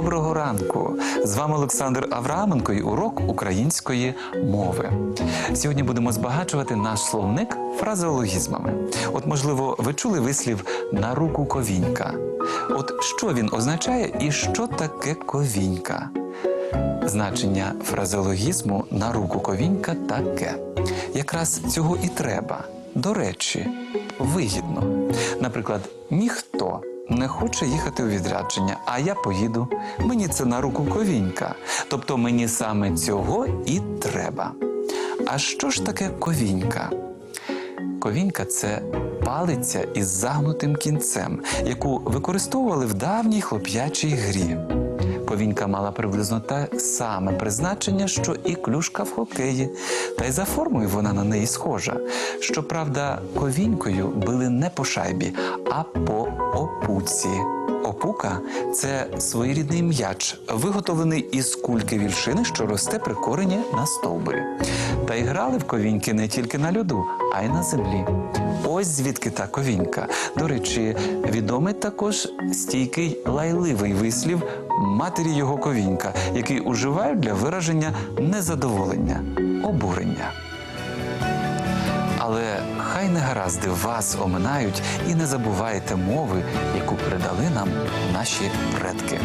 Доброго ранку! З вами Олександр Авраменко і урок української мови. Сьогодні будемо збагачувати наш словник фразеологізмами. От, можливо, ви чули вислів на руку ковінька. От що він означає і що таке ковінька? Значення фразеологізму на руку ковінька таке. Якраз цього і треба. До речі, вигідно. Наприклад, ніхто не хоче їхати у відрядження, а я поїду. Мені це на руку ковінька. Тобто мені саме цього і треба. А що ж таке ковінька? Ковінька це палиця із загнутим кінцем, яку використовували в давній хлоп'ячій грі. Ковінька мала приблизно те саме призначення, що і клюшка в хокеї, та й за формою вона на неї схожа. Щоправда, ковінькою били не по шайбі, а по опуці. Опука це своєрідний м'яч, виготовлений із кульки вільшини, що росте при корені на стовбурі. Та й грали в ковіньки не тільки на льоду, а й на землі. Ось звідки та ковінька. До речі, відомий також стійкий лайливий вислів матері його ковінька, який уживають для вираження незадоволення, обурення. Але хай негаразди вас оминають і не забувайте мови, яку передали нам наші предки.